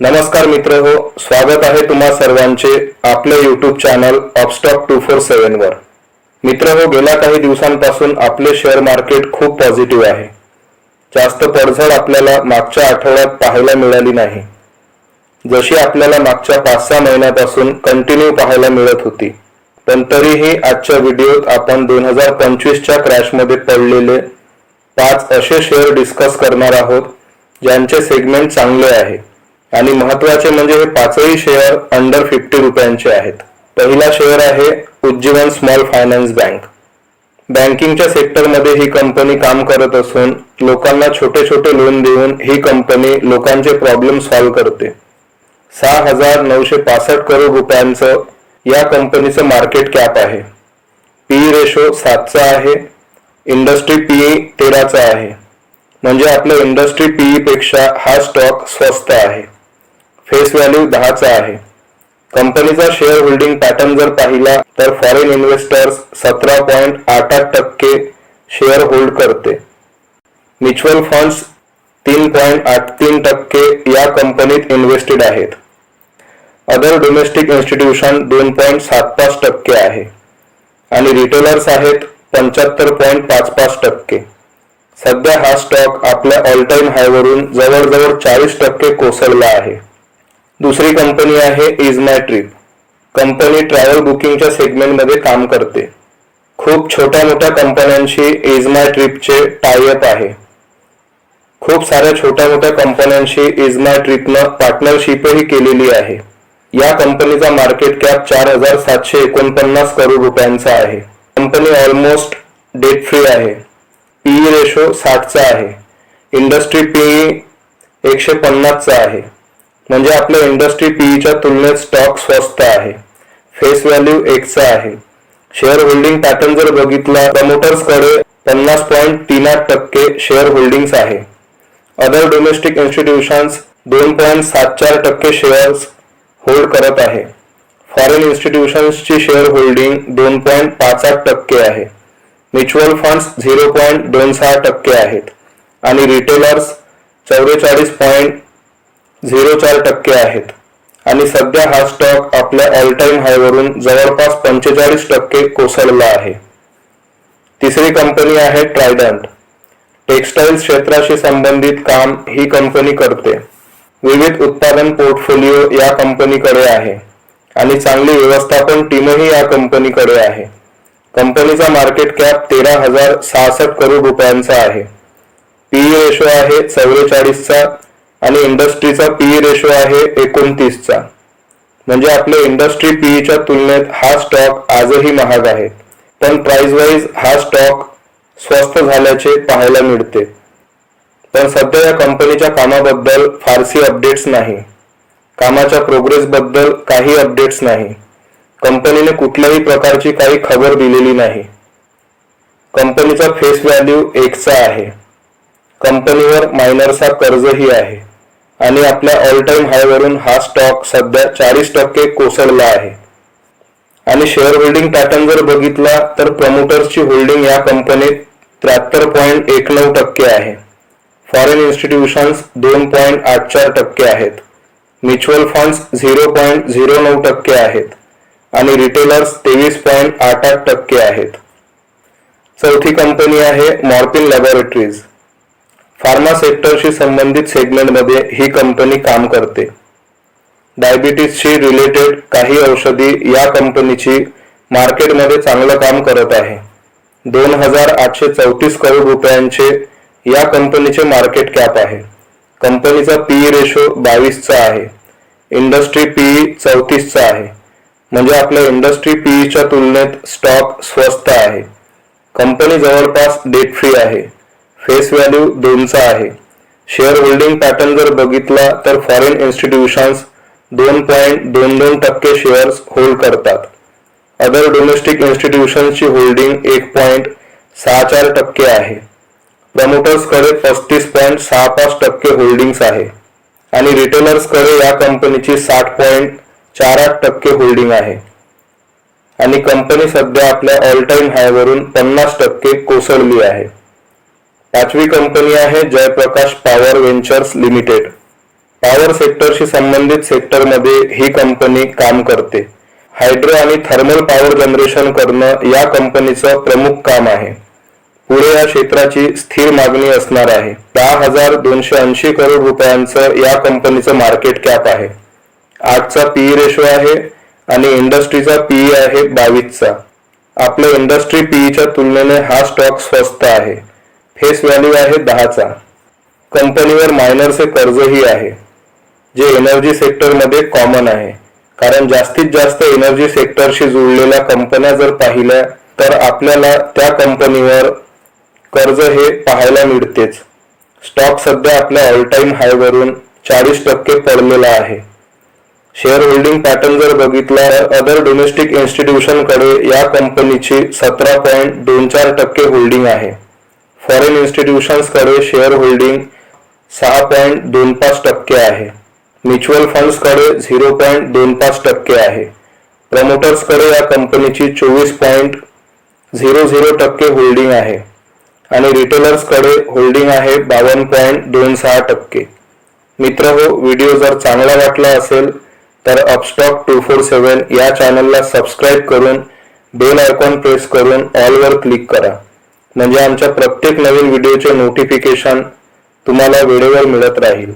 नमस्कार मित्र हो स्वागत आहे तुम्हा सर्वांचे आपले YouTube channel Opstock two four seven वर. मित्र हो गेल्या काही दिवसांपासून आपले शेअर मार्केट खूप पॉझिटिव्ह आहे. जास्त पडझड आपल्याला मागच्या आठवड्यात पाहायला मिळाली नाही. जशी आपल्याला मागच्या पाच सहा महिन्यापासून कंटिन्यू पाहायला मिळत होती पण तरीही आजच्या व्हिडिओत आपण दोन हजार पंचवीसच्या क्रॅशमध्ये पडलेले पाच असे शेअर डिस्कस करणार आहोत ज्यांचे सेगमेंट चांगले आहे. आणि महत्त्वाचे म्हणजे हे पाचही शेअर अंडर फिफ्टी रुपयांचे आहेत. पहिला शेअर आहे उज्जीवन स्मॉल फायनान्स बँक बँकिंगच्या सेक्टरमध्ये ही कंपनी काम करत असून लोकांना छोटे छोटे लोन देऊन ही कंपनी लोकांचे प्रॉब्लेम सॉल्व्ह करते. सहा हजार नऊशे पासष्ट करोड रुपयांचं या कंपनीचं मार्केट कॅप आहे. पी रेशो सातचा आहे. इंडस्ट्री पीई तेराचा आहे. म्हणजे आपल्या इंडस्ट्री पीईपेक्षा हा स्टॉक स्वस्त आहे. फेस व्हॅल्यू दहाचा आहे. कंपनीचा शेअर होल्डिंग पॅटर्न जर पाहिला तर फॉरेन इन्व्हेस्टर्स सतरा पॉईंट आठ आठ टक्के शेअर होल्ड करते. म्युच्युअल फंड्स तीन पॉईंट आठ तीन टक्के या कंपनीत इन्व्हेस्टेड आहेत. अदर डोमेस्टिक इन्स्टिट्यूशन दोन पॉईंट सात पाच टक्के आहे. आणि रिटेलर्स आहेत पंच्याहत्तर पॉईंट पाच पाच टक्के. सध्या हा स्टॉक आपल्या ऑल टाईम हायवरून जवळजवळ चाळीस टक्के कोसळला आहे. दुसरी कंपनी आहे ease my trip company travel बुकिंगच्या सेगमेंटमध्ये काम करते. खूप छोट्या मोठ्या कंपन्यांशी इज माय ट्रिपचे टायअप आहे. खूप साऱ्या छोट्या मोठ्या कंपन्यांशी इज माय ट्रिपनं पार्टनरशिपही केलेली आहे. या कंपनीचा मार्केट कॅप चार हजार सातशे एकोणपन्नास करोड रुपयांचा आहे. कंपनी ऑलमोस्ट डेट फ्री आहे. पीई रेशो साठचा आहे. इंडस्ट्री पीई एकशे पन्नासचा आहे. म्हणजे आपल्या इंडस्ट्री पीईच्या तुलनेत स्टॉक स्वस्त आहे. फेस व्हॅल्यू एकचा आहे. शेअर होल्डिंग पॅटर्न जर बघितला प्रमोटर्सकडे पन्नास पॉईंट तीन आठ टक्के शेअर होल्डिंग्स आहे. अदर डोमेस्टिक इन्स्टिट्यूशन्स दोन पॉईंट सात चार टक्के शेअर्स होल्ड करत आहे. फॉरेन इन्स्टिट्यूशन्सची शेअर होल्डिंग दोन पॉईंट पाच आठ टक्के आहे. म्युच्युअल फंड्स झिरो पॉईंट दोन सहा टक्के आहेत. आणि रिटेलर्स चौवेचाळीस पॉईंट झिरो चार टक्के आहेत. आणि सध्या हा स्टॉक आपल्या ऑल टाइम हायवरून जवळपास पंचेचाळीस टक्के कोसळला आहे. तिसरी कंपनी आहे ट्रायडंट टेक्सटाईल क्षेत्राशी संबंधित काम ही कंपनी करते. विविध उत्पादन पोर्टफोलिओ या कंपनीकडे आहे. आणि चांगली व्यवस्थापन टीमही या कंपनीकडे आहे. कंपनीचा मार्केट कॅप तेरा हजार सहासष्ट करोड रुपयांचा आहे. पीई रेशो आहे चौवेचाळीसचा. आणि इंडस्ट्रीचा पीई रेशो आहे एकोणतीसचा. म्हणजे आपल्या इंडस्ट्री पीईच्या तुलनेत हा स्टॉक आजही महाग आहे. पण प्राइस वाईज हा स्टॉक स्वस्त झाल्याचे पाहायला मिळते. पण सध्या या कंपनीच्या कामाबद्दल फारसी अपडेट्स नाही. कामाच्या प्रोग्रेस बद्दल काही अपडेट्स नाही. कंपनीने कुठल्याही प्रकारची काही खबर दिलेली नाही. कंपनीचा फेस व्हॅल्यू एकचा आहे. कंपनीवर मायनरचा कर्जही आहे. आणि आपल्या ऑल टाइम हायवरून हा स्टॉक सध्या चाळीस टक्के कोसळला आहे. आणि शेअर होल्डिंग पॅटर्न जर बघितला तर प्रमोटर्सची होल्डिंग या कंपनीत त्र्याहत्तर पॉईंट एक नऊ टक्के आहे. फॉरेन इन्स्टिट्यूशन्स दोन पॉईंट आठ चार टक्के आहेत. Mutual funds zero point zero नऊ टक्के आहेत. आणि रिटेलर्स तेवीस पॉईंट आठ आठ टक्के आहेत. चौथी कंपनी आहे मॉर्पिन लॅबोरेटरीज फार्मा सेक्टरशी संबंधित सेगमेंटमध्ये ही कंपनी काम करते. डायबिटीसशी रिलेटेड काही औषधी या कंपनीची मार्केटमध्ये चांगलं काम करत आहे. दोन हजार आठशे चौतीस करोड रुपयांचे या कंपनीचे मार्केट कॅप आहे. कंपनीचा पीई रेशो बावीसचा आहे. इंडस्ट्री पीई चौतीसचा आहे. म्हणजे आपल्या इंडस्ट्री पीईच्या तुलनेत स्टॉक स्वस्त आहे. कंपनी जवळपास डेट फ्री आहे. फेस व्हॅल्यू दोनचा आहे. शेअर होल्डिंग पॅटर्न जर बघितला तर फॉरेन इन्स्टिट्यूशन्स दोन पॉईंट दोन दोन टक्के शेअर्स होल्ड करतात. अदर डोमेस्टिक इन्स्टिट्यूशन्सची होल्डिंग एक पॉईंट सहा चार टक्के आहे. प्रमोटर्सकडे पस्तीस पॉईंट सहा पाच टक्के होल्डिंग्स आहे. आणि रिटेलर्सकडे या कंपनीची साठ पॉईंट चार आठ टक्के होल्डिंग आहे. आणि कंपनी सध्या आपल्या ऑल टाईम हायवरून पन्नास टक्के कोसळली आहे. पाचवी कंपनी आहे Jaiprakash power ventures limited. Power सेक्टरशी संबंधित सेक्टरमध्ये ही कंपनी काम करते. हायड्रो आणि थर्मल पॉवर जनरेशन करणं या कंपनीचं प्रमुख काम आहे. पुढे या क्षेत्राची स्थिर मागणी असणार आहे. दहा हजार दोनशे ऐंशी करोड रुपयांचं या कंपनीचं मार्केट कॅप आहे. आठचा पीई रेशो आहे आणि इंडस्ट्रीचा पीई आहे बावीसचा. आपल्या इंडस्ट्री पीईच्या तुलनेने हा स्टॉक स्वस्त आहे. फेस व्हॅल्यू आहे दहाचा. कंपनीवर मायनरचे कर्जही आहे जे एनर्जी सेक्टरमध्ये कॉमन आहे. कारण जास्तीत जास्त एनर्जी सेक्टरशी जुळलेल्या कंपन्या जर पाहिल्या तर आपल्याला त्या कंपनीवर कर्ज हे पाहायला मिळतेच. स्टॉक सध्या आपल्या ऑलटाईम हायवरून चाळीस टक्के पडलेला आहे. शेअर होल्डिंग पॅटर्न जर बघितला तर अदर डोमेस्टिक इन्स्टिट्यूशनकडे या कंपनीची सतरा पॉईंट दोन चार टक्के होल्डिंग आहे. फॉरेन इन्स्टिट्यूशन्सकडे शेअर होल्डिंग सहा पॉईंट दोन पाच टक्के आहे. म्युच्युअल फंड्सकडे झिरो पॉईंट दोन पाच टक्के आहे. प्रमोटर्सकडे या कंपनीची चोवीस पॉईंट झिरो झिरो टक्के होल्डिंग आहे. आणि रिटेलर्सकडे होल्डिंग आहे बावन्न पॉईंट दोन सहा टक्के. मित्र हो व्हिडिओ जर चांगला वाटला असेल तर अपस्टॉक टू फोर सेवन या चॅनलला सबस्क्राईब करून बेल आयकॉन प्रेस करून ऑलवर क्लिक करा. म्हणजे आमच्या प्रत्येक नवीन व्हिडिओचे नोटिफिकेशन तुम्हाला वेळेवर मिळत राहील.